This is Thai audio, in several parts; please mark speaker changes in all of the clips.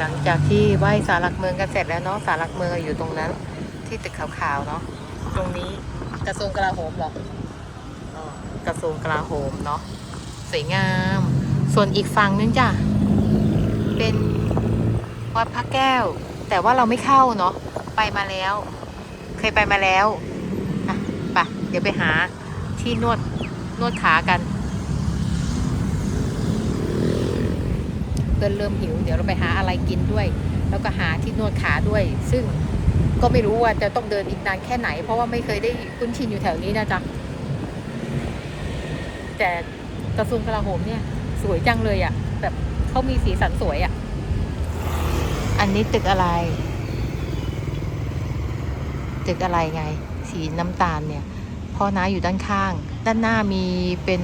Speaker 1: อ่านี่หลังจากที่ไหว้สารหลักเมืองกันเสร็จแล้วเนาะสารหลักเมืองอยู่ตรงนั้น ที่ตึกขาวๆเนาะตรงนี้กระทรวงกลาโหมเหรออ๋อกระทรวงกลาโหมเนาะสวยงาม ส่วนอีกฝั่งนึงจ้ะเป็นวัดพระแก้ว แต่ว่าเราไม่เข้าเนาะไปมาแล้ว เคยไปมาแล้วอะไปเดี๋ยวไปหาที่นวดนวดขากัน เพื่อนเริ่มหิว เดี๋ยวเราไปหาอะไรกินด้วย แล้วก็หาที่นวดขาด้วย ซึ่งก็ไม่รู้ว่าจะต้องเดินอีกนานแค่ไหน เพราะว่าไม่เคยได้คุ้นชินอยู่แถวนี้นะจ๊ะแต่กระทรวงกลาโหมเนี่ย สวยจังเลยอะ่ะ แบบเขามีสีสันสวยอะ่ะ อันนี้ตึกอะไร ตึกอะไรไง สีน้ำตาลเนี่ย พ่อน้าอยู่ด้านข้าง ด้านหน้ามีเป็น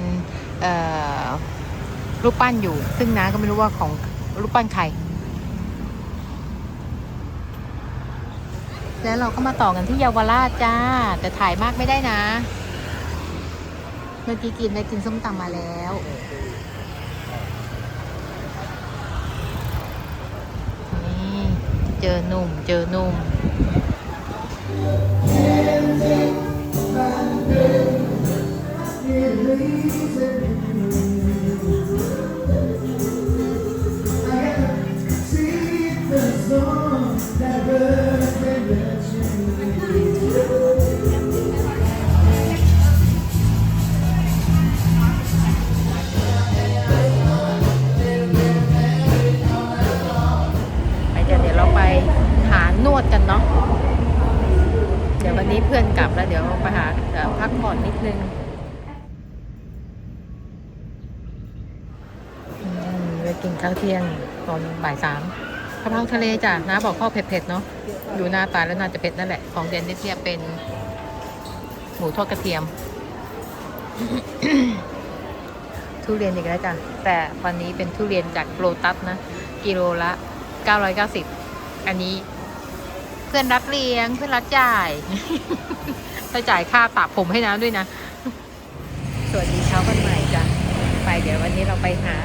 Speaker 1: รูปปั้นอยู่ ซึ่งน้าก็ไม่รู้ว่าของ รูปปั้นใครแล้วเราก็มาต่อกันที่เยาวราชจ้า แต่ถ่ายมากไม่ได้นะ เมื่อกี้กินได้กินส้มตำมาแล้ว นี่เจอหนุ่มเจอหนุ่มไยงตอนบ่ายสามกะเพราทะเลจ้ะน้าบอกข้อเผ็ดๆเนาะดูหน้าตาแล้วน่าจะเผ็ดนั่นแหละ ของเดนนิสเนี่ยเป็น หมูทอดกระเทียม ทุเรียนอีกแล้วจ้ะแต่วันนี้เป็นทุเรียนจากโลตัสนะ กิโลละ 990 อันนี้เพื่อนรับเลี้ยงเพื่อนรับจ่ายไปจ่ายค่าตัดผมให้น้ำด้วยนะ สวัสดีเช้าวันใหม่จ้ะไปเดี๋ยววันนี้เราไปหา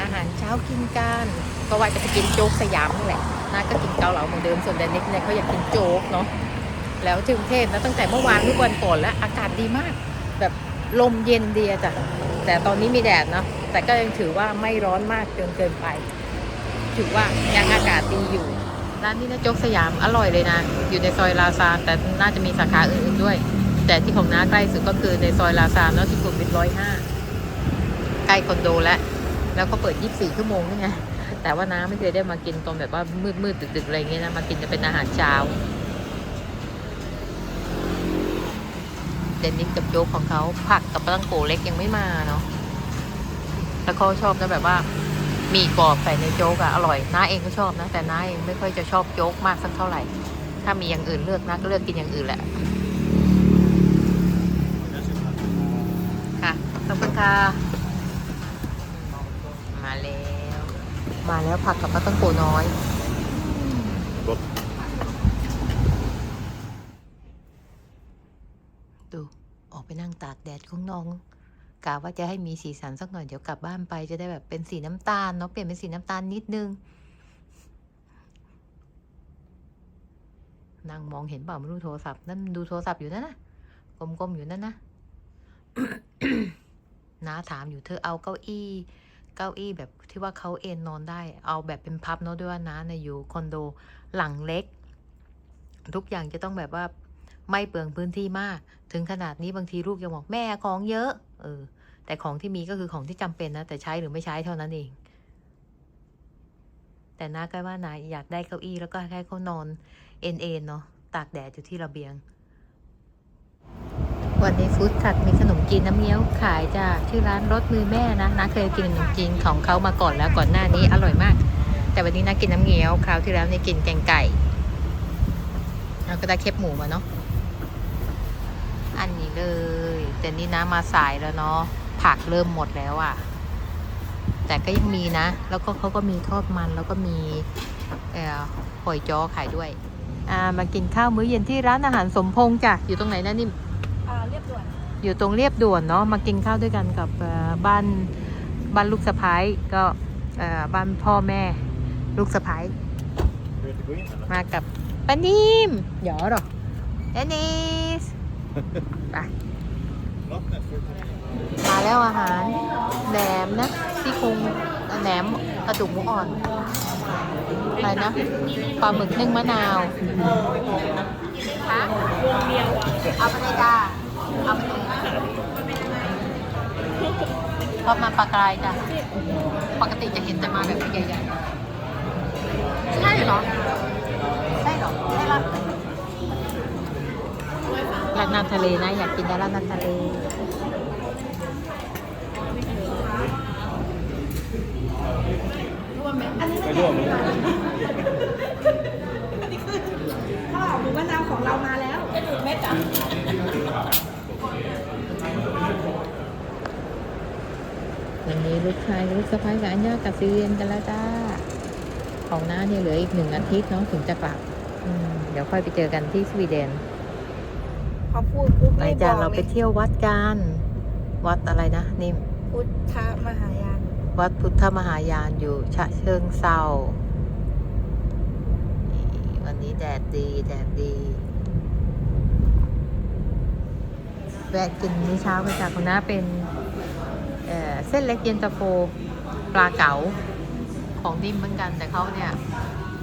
Speaker 1: อาหารเช้ากินกันก็ว่าจะไปกินโจ๊กสยามนี่แหละน้าก็กินเกาเหลาเหมือนเดิมส่วนแดนนิกเนี่ยเขาอยากกินโจ๊กเนาะแล้วที่กรุงเทพนะตั้งแต่เมื่อวานทุกวันก่อนแล้วอากาศดีมาก แบบลมเย็นเดีอะจ้ะแต่ตอนนี้มีแดดเนาะแต่ก็ยังถือว่าไม่ร้อนมากจนเกินไป ถือว่ายังอากาศดีอยู่ร้านนี้นะโจ๊กสยามอร่อยเลยนะ อยู่ในซอยลาซานแต่น่าจะมีสาขาอื่นๆด้วย แต่ที่ของน้าใกล้สุดก็คือในซอยลาซานเนาะที่สุขุมวิทร้อยห้าใกล้คอนโดแล้ว แล้วก็เปิด 24 ชั่วโมงนี่ไง แต่ว่าน้าไม่เคยได้มากินตอนแบบว่ามืดๆดึกๆอะไรเงี้ยนะ มากินจะเป็นอาหารเช้าเดนนิสกับโจ๊กของเขาผักกับปลาตังโกเล็กยังไม่มาเนาะ แล้วเขาชอบนะแบบว่า มีกรอบใส่ในโจ๊กอะอร่อย น้าเองก็ชอบนะ แต่น้าเองไม่ค่อยจะชอบโจ๊กมากสักเท่าไหร่ ถ้ามีอย่างอื่นเลือกน้าก็เลือกกินอย่างอื่นแหละ ค่ะ ขอบคุณค่ะ มาแล้วผักกับปลาตังโกน้อยดูออกไปนั่งตากแดดข้างนอกกะว่าจะให้มีสีสันสักหน่อยเดี๋ยวกลับบ้านไปจะได้แบบเป็นสีน้ำตาลเนาะเปลี่ยนเป็นสีน้ำตาลนิดนึงนั่งมองเห็นเปล่าไม่รู้โทรศัพท์นั่นดูโทรศัพท์อยู่นั่นนะกลมๆอยู่นั่นนะน้าถามอยู่เธอเอาเก้าอี้ เก้าอี้แบบที่ว่าเขาเอนนอนได้ เอาแบบเป็นพับเนาะด้วยว่าน้าเนี่ยอยู่คอนโดหลังเล็ก ทุกอย่างจะต้องแบบว่าไม่เปลืองพื้นที่มาก ถึงขนาดนี้บางทีลูกยังบอกแม่ของเยอะ เออ แต่ของที่มีก็คือของที่จำเป็นนะแต่ใช้หรือไม่ใช้เท่านั้นเอง แต่น้าก็ว่านาอยากได้เก้าอี้แล้วก็ให้เขานอนเอ็นเอ็นเนาะตากแดดอยู่ที่ระเบียง วันนี้ฟู้ดทักมีขนมจีนน้ำเงี้ยวขายจ้าชื่อร้านรสมือแม่นะน้าเคยกินขนมจีนของเขามาก่อนแล้วก่อนหน้านี้อร่อยมาก แต่วันนี้น้ากินน้ำเงี้ยวคราวที่แล้วนี่กินแกงไก่แล้วก็ได้เคบหมูมาเนาะอันนี้เลย แต่นี่นะมาสายแล้วเนาะผักเริ่มหมดแล้วอะ่ะ แต่ก็ยังมีนะ แล้วก็เขาก็มีทอดมันแล้วก็มีเอ่อหอยจ้อขายด้วยอ่ามากินข้าวมื้อเย็นที่ร้านอาหารสมพงษ์จ้ะอยู่ตรงไหนนะนิ่ม
Speaker 2: อ่าเรียบด่วน
Speaker 1: อยู่ตรงเรียบด่วนเนาะมากินข้าวด้วยกันกับบ้านบ้านลูกสะพ้ายก็บ้านพ่อแม่ลูกสะพ้ายมากับป้านิมหยอหรอเดนิสไปมาแล้วอาหารแหนมนะซี่โครงแหนมกระดูกหมูอ่อนอะไรนะปลาหมึกนึ่งมะนาวคะเอาไปเลยจ้าเอาไปเลย อบมาปลากรายจ้ะปกติจะเห็นแต่มาแบบใหญ่ๆใช่เหรอใช่เหรอใช่ละราดน้ำทะเลนะ อยากกินแต่ราดน้ำทะเล
Speaker 2: ไม่ร่วมเลย
Speaker 3: ข้าวหมูมะนาวของเรามาแล้วจะดูดเม็ดอะ
Speaker 1: นนี้ลูกชายกับลูกสะพ้ายกับอัญญากลับไปเรียนกันแล้วจ้า ของน้าเนี่ยเหลืออีกหนึ่งอาทิตย์เนาะถึงจะกลับอืมเดี๋ยวค่อยไปเจอกันที่สวีเดน
Speaker 3: พอพูดปุ๊บ
Speaker 1: ไป
Speaker 3: ไม่บ
Speaker 1: จ้า
Speaker 3: อก
Speaker 1: เรา
Speaker 3: เล
Speaker 1: ไป
Speaker 3: ย
Speaker 1: เที่ยววัดกันวัดอะไรนะนี่
Speaker 3: พุทธมหายาน
Speaker 1: วัดพุทธมหายานอยู่ฉะเชิงเซานี่วันนี้แดดดีแดดดีแวะกินมื้อเช้ากันจากคุณน้าเป็น เอ่อเส้นเล็กเย็นตาโฟปลาเก๋าของดิมเหมือนกันแต่เขาเนี่ย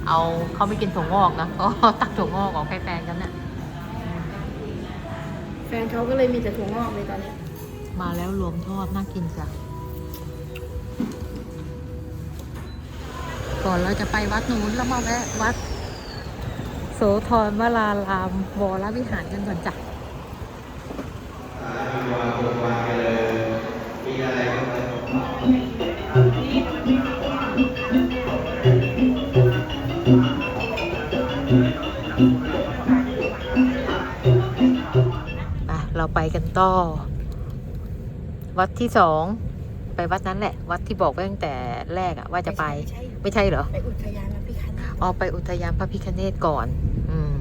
Speaker 1: เอาเขาไม่กินถั่วงอกนะก็ตักถั่วงอกออกให้แฟนกันน่ะ
Speaker 3: แฟนเขาก็เลยมีแต่ถั่วงอกเลยตอนนี้
Speaker 1: มาแล้วรวมทอดน่ากินจ้ะก่อนเราจะไปวัดนู้นแล้วมาแวะวัด โสธรวรารามวรวิหารกันก่อนจ้ะ ไปกันต่อ วัดที่สองไปวัดนั้นแหละ วัดที่บอกไว้ตั้งแต่แรกอะว่าจะไป
Speaker 3: ไม่ใช่
Speaker 1: ไม่ใช่เหรอ
Speaker 3: ไปอุทยานนะพี่คัน
Speaker 1: ออกไปอุทยานพระพิคเนตก่อน อืม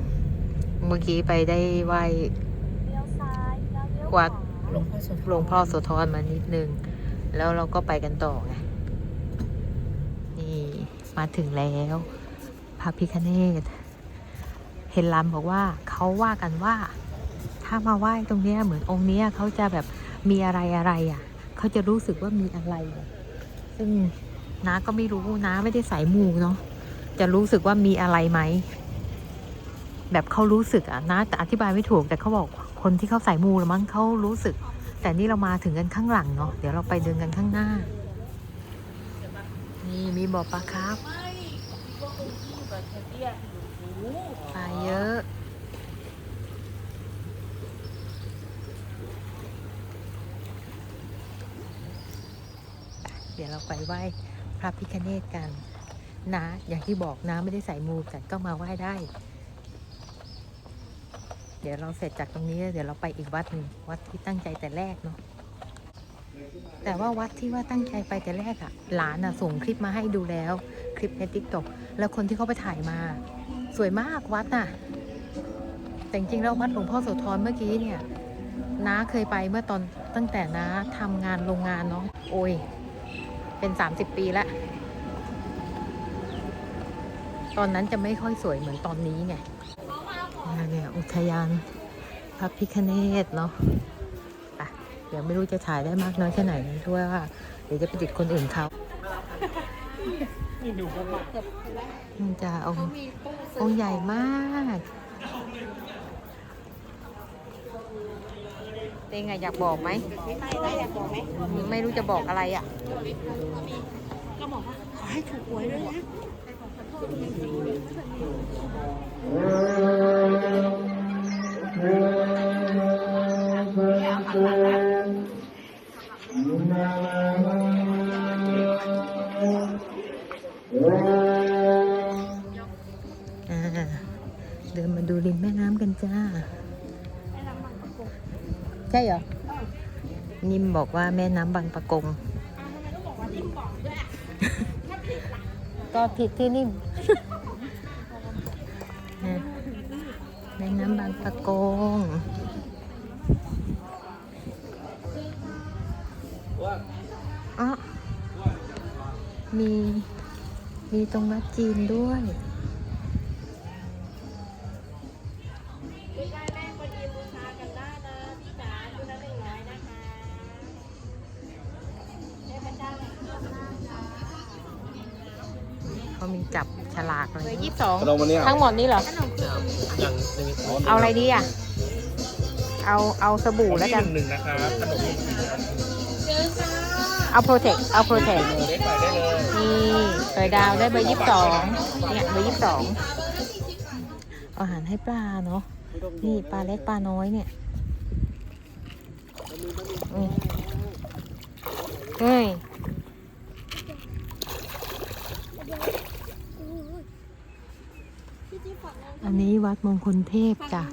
Speaker 1: เมื่อกี้ไปได้ไหว้วัด
Speaker 3: หลวงพ่อโสธร
Speaker 1: หลวงพ่อโสธรมานิดนึง แล้วเราก็ไปกันต่อไง นี่มาถึงแล้วพระพิคเนตเห็นลำบอกว่าเขาว่ากันว่า ถ้ามาไหว้ตรงเนี้ยเหมือนองค์เนี้ยเขาจะแบบมีอะไรอะไรอะเขาจะรู้สึกว่ามีอะไร ซึ่งน้าก็ไม่รู้น้าไม่ได้สายมูเนาะจะรู้สึกว่ามีอะไรไหมแบบเขารู้สึกอะนะแต่อธิบายไม่ถูกแต่เขาบอกคนที่เขาใส่มูละมั้งเขารู้สึก แต่นี่เรามาถึงกันข้างหลังเนาะเดี๋ยวเราไปเดินกันข้างหน้า นี่มีบ่อปลาครับปลาเยอะ เดี๋ยวเราไปไหว้พระพิคเนตกันนะอย่างที่บอกนะไม่ได้ใส่มูแต่ก็มาไหว้ได้ เดี๋ยวเราเสร็จจากตรงนี้เดี๋ยวเราไปอีกวัดหนึ่งวัดที่ตั้งใจแต่แรกเนาะแต่ว่าวัดที่ว่าตั้งใจไปแต่แรกอะหลานอะส่งคลิปมาให้ดูแล้ว คลิปในทิกต็อกแล้วคนที่เขาไปถ่ายมา สวยมากวัดน่ะ แต่จริงๆแล้ววัดหลวงพ่อโสธรเมื่อกี้เนี่ยน้าเคยไปเมื่อตอนตั้งแต่น้าทำงานโรงงานเนาะโอ้ย เป็น 30 ปีแล้ว ตอนนั้นจะไม่ค่อยสวยเหมือนตอนนี้ไงอ่าเนี่ยอุทยานพระพิคเนตเนาะอะเดี๋ยวไม่รู้จะถ่ายได้มากน้อยแค่ไหนด้วยว่า เดี๋ยวจะไปติดคนอื่นเขามันจะองค์องค์ใหญ่มาก เต็งอะอยากบอกไหม
Speaker 3: ไม่ไปได้อยากบอกไหม
Speaker 1: ไม่รู้จะบอกอะไรอะ
Speaker 3: ก็บอกว่าขอให้ถูกหวยด้วยนะ
Speaker 1: บอกว่าแม่น้ำบางปะกง ก็ผิดที่นิ่มนะแม่น้ำบางปะกง อ๋อ มี มีตรงวัดจีนด้วย ฉลากเลยยี่สิบสอง
Speaker 2: ขนมวันนี้
Speaker 1: ทั้งหมดนี้เหรอ
Speaker 2: อย่างหนึ่ง
Speaker 1: เอาอะไรดีอะ เอาเอาสบู่แล้วกัน
Speaker 2: หนึ่งนะครับขนม
Speaker 1: เอาโปรเทค เอาโปรเทค
Speaker 2: เล็กใส่ได้เลย
Speaker 1: นี่เคยดาวได้เบอร์ยี่สิบสองเนี่ยเบอร์ยี่สิบสองอาหารให้ปลาเนาะ นี่ปลาเล็กปลาน้อยเนี่ยอืมเฮ้ย อันนี้วัดมงคลเทพจ้ะ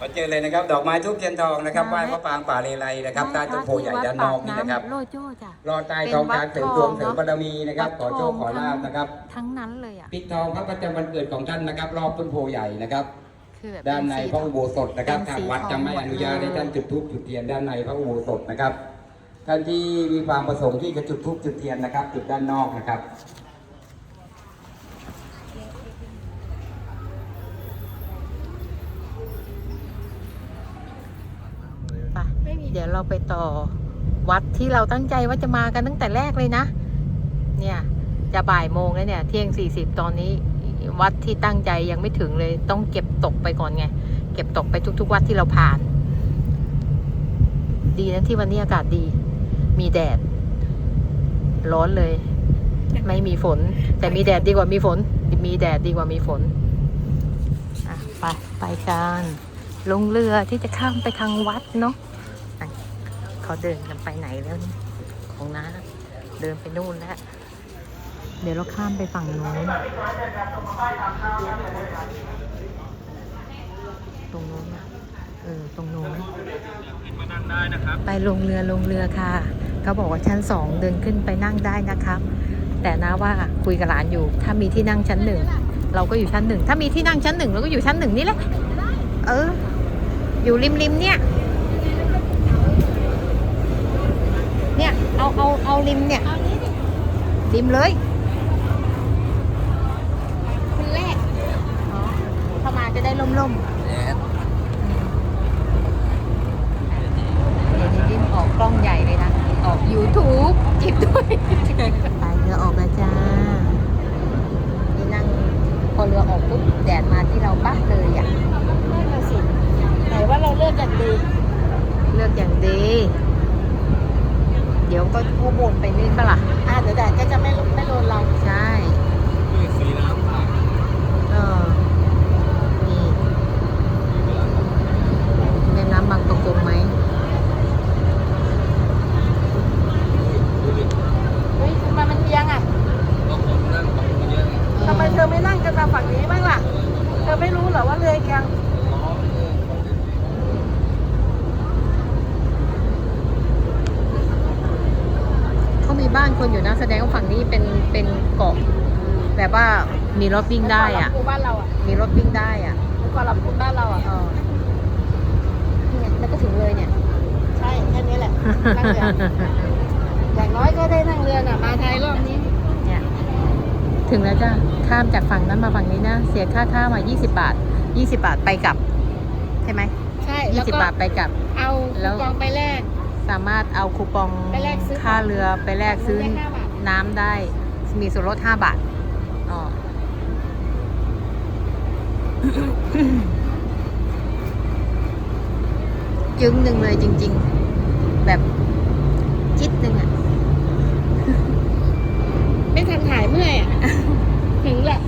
Speaker 2: ข
Speaker 4: อเจอเลยนะครับ ดอกไม้ทุกเทียนทองนะครับไหว้พระปางป่าเลไลนะครับใต้ต้นโพใหญ่ด้านนอกนี่นะครับ
Speaker 1: โลโจ้จ้ะ
Speaker 4: รอดใต้ทองช้างเสริมดวงเสริมบารมีนะครับ ขอโชคขอลาบนะครับ
Speaker 1: ทั้งนั้นเลยอะ
Speaker 4: ปิดทองพระประจำวันเกิดของท่านนะครับ รอบต้นโพใหญ่นะครับ
Speaker 1: คือแบบ
Speaker 4: ด้านในพระอุโบสถนะครับ
Speaker 1: เป็น
Speaker 4: ทาง
Speaker 1: สี
Speaker 4: วัด
Speaker 1: ทอง
Speaker 4: จะไม่อนุญาตให้ท่านจุดธูปจุดเทียนด้านในพระอุโบสถนะครับท่านที่มีความประสงค์ที่จะจุดธูปจุดเทียนนะครับ จุดด้านนอกนะครับ
Speaker 1: ไปเดี๋ยวเราไปต่อวัดที่เราตั้งใจว่าจะมากันตั้งแต่แรกเลยนะ เนี่ยจะบ่ายโมงแล้วเนี่ย เที่ยงสี่สิบตอนนี้ วัดที่ตั้งใจยังไม่ถึงเลย ต้องเก็บตกไปก่อนไง เก็บตกไปทุก ๆ วัดที่เราผ่าน ดีนะที่วันนี้อากาศดี มีแดด ร้อนเลย ไม่มีฝน แต่มีแดดดีกว่ามีฝน มีแดดดีกว่ามีฝนอะไปไปกันลงเรือที่จะข้ามไปทางวัดเนาะอะ เขาเดินกันไปไหนแล้วเนี่ยของน้าเดินไปนู่นแล้ว เดี๋ยวเราข้ามไปฝั่งโน้นตรงโน้นนะเออตรงโน้น
Speaker 2: มานั่งได้นะครับ
Speaker 1: ไปลงเรือลงเรือค่ะ เขาบอกว่าชั้นสองเดินขึ้นไปนั่งได้นะครับ แต่นะว่าคุยกับหลานอยู่ ถ้ามีที่นั่งชั้นหนึ่งเราก็อยู่ชั้นหนึ่งถ้ามีที่นั่งชั้นหนึ่งเราก็อยู่ชั้นหนึ่งนี่แหละเออ อยู่ริมริมๆเนี่ย เนี่ยเอาเอาเอาริมเนี่ยริมเลยคุณแรกอ๋อเข้ามาจะได้ล่มๆเดี๋ยวนี้ดิ้นออกกล้องใหญ่เลยนะ ออก YouTube จิบด้วยไปเรือออกแล้วจ้า นี่นั่ง พอเรือออกปุ๊บแดดมาที่เราปั๊บเลยอะ
Speaker 3: นั่นน่ะสิไหนว่าเราเลือกกันดี
Speaker 1: เลือกอย่างดี เดี๋ยวก็กู้บนไปนี่ปะล่ะ
Speaker 3: อะเดี๋ยวแดดก็จะไม่ไม่โดนเรา
Speaker 1: ใช่
Speaker 2: สีน้ำ
Speaker 1: เออ นี่แม่น้ำบางประกงไหม
Speaker 3: เฮ้ยทำไมมันเอียงอะทำไมเธอไม่นั่งกันมาฝั่งนี้บ้างล่ะ เธอไม่รู้เหรอว่าเรือเอียง
Speaker 1: เขามีบ้านคนอยู่นะแสดงว่าฝั่งนี้เป็นเป็นเกาะแบบว่ามีรถวิ่งได้อะ
Speaker 3: ปูบ้านเราอะ
Speaker 1: มีรถวิ่งได้อะ
Speaker 3: ก่อนเราปูบ้านเราอะ
Speaker 1: เออนี่ไงแล้วก็ถึงเลยเนี่ย
Speaker 3: ใช่แค่นี้แหละนั่งเรืออย่างน้อยก็ได้นั่งเรือน่ะมาไทยรอบนี้
Speaker 1: เนี่ยถึงแล้วจ้ะข้ามจากฝั่งนั้นมาฝั่งนี้นะ เสียค่าท่ามา 20 บาท 20 บาทไปกลับ ใช่ไหม
Speaker 3: ใช่ แล้ว
Speaker 1: 20
Speaker 3: ก็
Speaker 1: บาทไปกลับ
Speaker 3: เอา
Speaker 1: แล้ว
Speaker 3: คูปองไปแลก
Speaker 1: สามารถเอาคูปอง
Speaker 3: ไปแลกซื้อ
Speaker 1: ค่าเรือไปแลกซื้อ
Speaker 3: ได้ห้าบาท
Speaker 1: น้ำได้มีส่วนลด 5 บาทอ๋อ จึงหนึ่งเลยจริง ๆ แบบจิตหนึ่งอะ
Speaker 3: ไม่ทันถ่ายเมื่อยอะถึงแหละ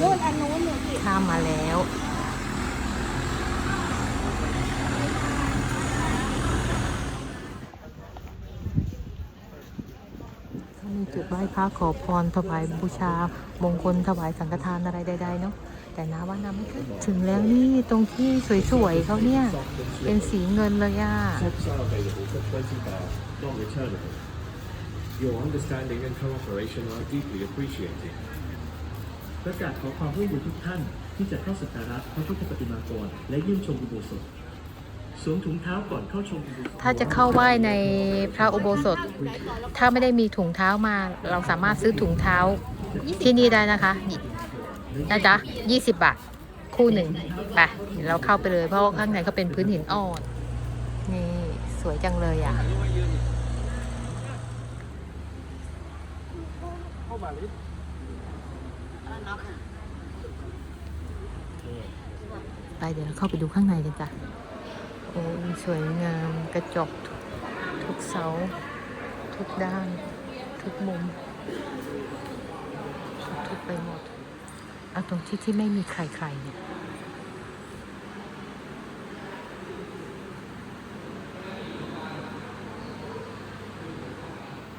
Speaker 3: นู่นอันนู้นหนูสิ
Speaker 1: ข้ามมาแล้ว เขา มีจุดไหว้พระขอพรถวายบูชา มงคลถวายสังฆทานอะไรใดๆเนาะแต่น้าว่าน้ำไม่เคยถึงแล้วนี่ตรงที่สวยๆเขาเนี่ยเป็นสีเงินเลยอะ
Speaker 5: Your understanding and cooperation are deeply appreciated.
Speaker 6: ประกาศขอความร่วมมือทุกท่านที่จะเข้าสักการะพระพุทธปฏิมากรและเยี่ยมชมอุโบสถ สวมถุงเท้าก่อนเข้าชมถ้า
Speaker 1: จะเข้าไหว้ในพระอุโบสถ ถ้าไม่ได้มีถุงเท้ามา เราสามารถซื้อถุงเท้าที่นี่ได้นะคะนะจ๊ะ20บาท คู่หนึ่งไปเราเข้าไปเลยเพราะข้างในก็เป็นพื้นหินอ่อน นี่สวยจังเลยอะไปเดี๋ยวเราเข้าไปดูข้างในกันจ้ะ โอ้สวยงามกระจกทุกทุกเสา ทุกด้าน ทุกมุม ทุกไปหมด เอาตรงที่ที่ไม่มีใครๆเนี่ย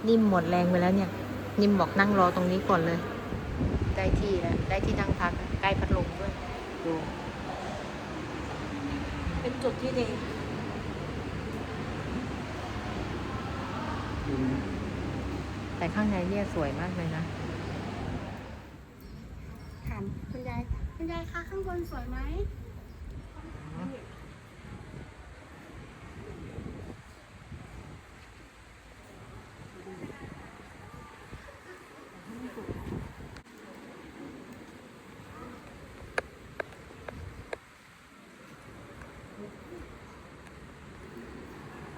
Speaker 1: นิ่มหมดแรงไปแล้วเนี่ย นิ่มบอกนั่งรอตรงนี้ก่อนเลย ได้ที่แล้ว ได้ที่นั่งพัก ใกล้พัดลมด้วยดู
Speaker 3: จุดที่ดี
Speaker 1: แต่ข้างในเนี่ยสวยมากเลยนะ
Speaker 3: ถามคุณยายคุณยายคะข้างบนสวยไหม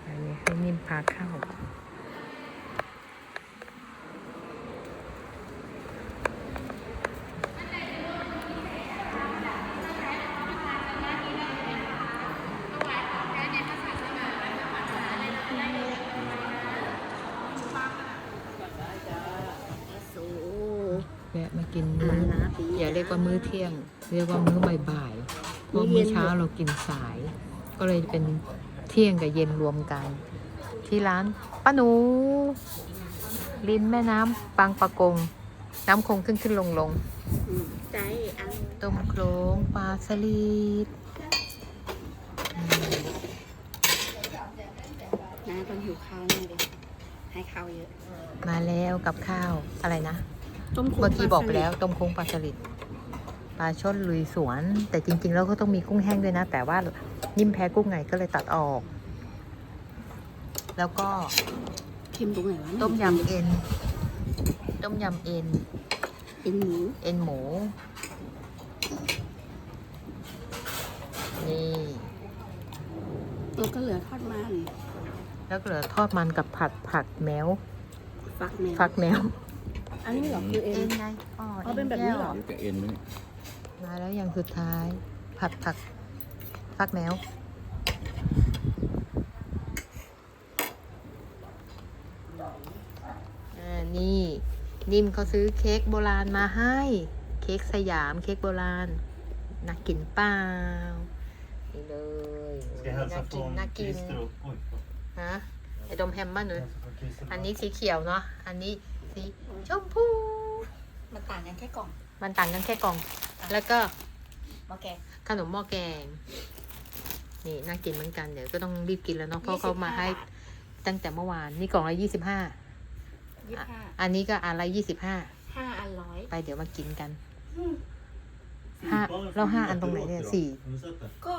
Speaker 1: อันนี้ให้นิ่มพาเข้า
Speaker 3: สู
Speaker 1: แวะมากินมื้ออย่า เรียกว่ามื้อเที่ยง เรียกว่ามื้อบ่ายๆเพราะมื้อเช้าเรากินสาย ก็เลยเป็นเที่ยงกับเย็นรวมกัน ที่ร้านป้าหนู ริมแม่น้ำบางปะกง น้ำคงขึ้นขึ้นลงลง
Speaker 3: ใจอัน
Speaker 1: ต้มโครงปลาสลิดอืม
Speaker 3: นะต้องหิวข้าวแน่เลยให้ข้าวเยอะ
Speaker 1: มาแล้วกับข้าวอะไรนะ
Speaker 3: ต้มโค้ง
Speaker 1: เมื่อกี้บอกไปแล้ว
Speaker 3: ปลาส
Speaker 1: ต้มโค้งปลาสลิด ปลาช่อนลุยสวน แต่จริง ๆ แล้วก็ต้องมีกุ้งแห้งด้วยนะ แต่ว่านิ่มแพ้กุ้งไงก็เลยตัดออก แล้วก็
Speaker 3: ลิดเค็มตรงไหนวะ
Speaker 1: ต้มยำเอ็น ต้มยำเอ็น
Speaker 3: เป็นหมู
Speaker 1: เอ็นหมู นี่
Speaker 3: แล้วก็เหลือทอดมัน
Speaker 1: แล้วก็เหลือทอดมันกับผัดผักแมว
Speaker 3: ฟักแมว
Speaker 1: ฟักแมว
Speaker 3: อันนี้เหรอคือเอ็น
Speaker 1: ไงอ๋อ
Speaker 3: อ๋อเป็นแบบนี้เหรอ
Speaker 2: นี่กับเอ็นไหมเนี่ย
Speaker 1: มาแล้วอย่างสุดท้าย ผัดผักฟักแมวอ่านี่นิ่มเขาซื้อเค้กโบราณมาให้ เค้กสยามเค้กโบราณน่ากินเปล่านี่เลยน่ากินน่ากินฮะไอ้ดมแฮมบ้านหนูอันนี้สีเขียวเนาะอันนี้สีชมพู
Speaker 3: มันต่างกันแค่กล่อง
Speaker 1: มันต่างกันแค่กล่อง แล้วก็
Speaker 3: หม้อแกง
Speaker 1: ขนมหม้อแกง นี่น่ากินเหมือนกันเดี๋ยวก็ต้องรีบกินแล้วเนาะเพราะเขามาให้ตั้งแต่เมื่อวานนี่กล่องละยี่สิบห้า
Speaker 3: ยี่สิบห้า
Speaker 1: อันนี้ก็อันละยี่สิบห้า
Speaker 3: ห้าอันร้อย
Speaker 1: ไปเดี๋ยวมากินกันห้าแล้วห้าอันตรงไหนเนี่ยสี่
Speaker 3: ก็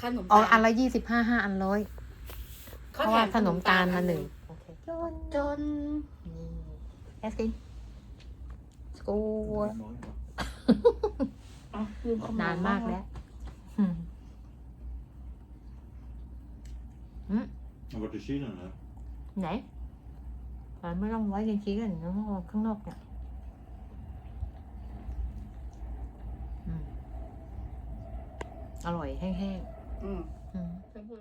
Speaker 3: ขนม
Speaker 1: อ๋อ
Speaker 3: ตาล
Speaker 1: อันละยี่สิบห้าห้าอันร้อยเพ
Speaker 3: เขา
Speaker 1: ราะ
Speaker 3: แถ
Speaker 1: ว่ามขนมตาลมาหนึ่ง
Speaker 3: อั
Speaker 1: โอเค
Speaker 3: จนจน
Speaker 1: นี่แอสกินสกู
Speaker 3: อะลืมขโย
Speaker 1: นานมากแล้วอืมอืม
Speaker 2: มันก็จะชี้หน่อยนะ
Speaker 1: ไหนอ่าไม่ต้องไว้กันชี้กันแล้วข้างนอกเนี่ยอืมอร่อยแห้ง
Speaker 3: อืม
Speaker 1: ๆอืม
Speaker 3: เพื่อน